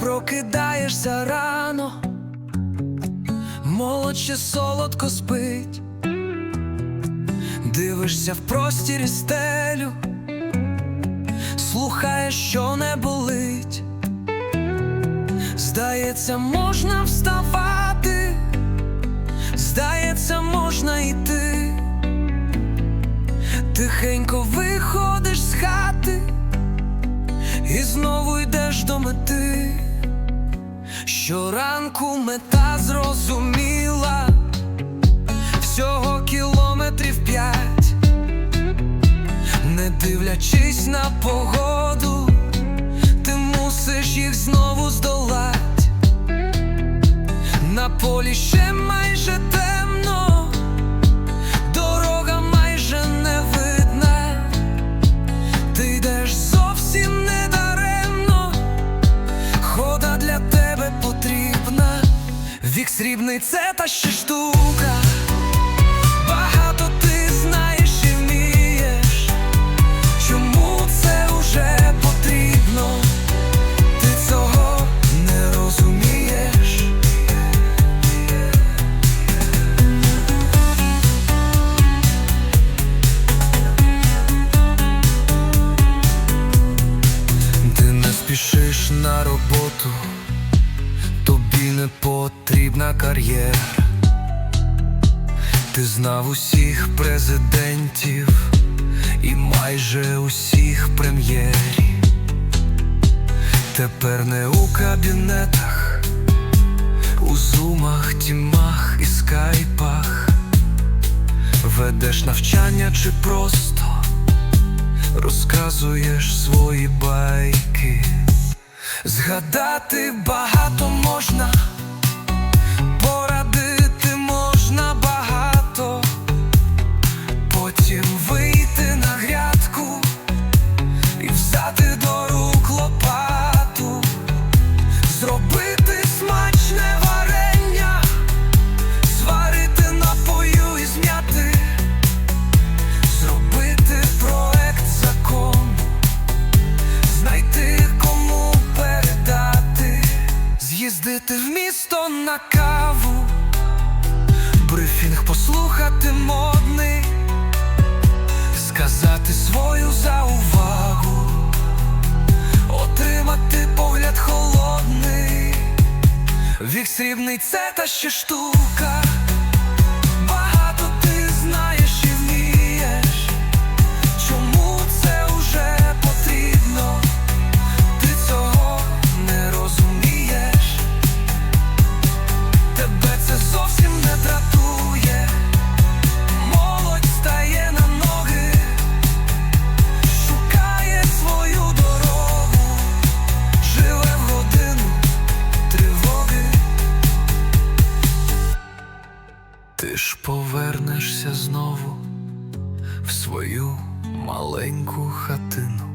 прокидаєшся рано, молодше солодко спить, дивишся в простірі стелю, слухаєш, що не болить. Здається, можна вставати, здається, можна йти. Тихенько виходиш з хати і знову йдеш до мети. Щоранку мета зрозуміла, всього кілометрів п'ять, не дивлячись на погоду, ти мусиш їх знову здолать. На полі ще вік срібний це та ще штука. Багато ти знаєш і вмієш, чому це уже потрібно, ти цього не розумієш. Ти не спішиш на роботу, потрібна кар'єра. Ти знав усіх президентів і майже усіх прем'єрів. Тепер не у кабінетах, у зумах, тімах і скайпах. Ведеш навчання чи просто розказуєш свої байки. Згадати багато можна, місто на каву, брифінг послухати модний, сказати свою заувагу, отримати погляд холодний, вік срібний це та ще штука. Ти ж повернешся знову в свою маленьку хатину,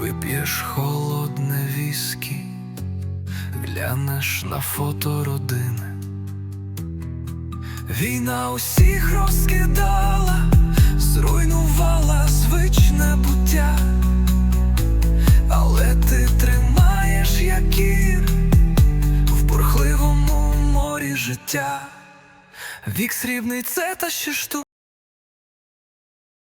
вип'єш холодне віскі, глянеш на фото родини. Війна усіх розкидала, зруйнувала життя. Вік срібний це та ще штука.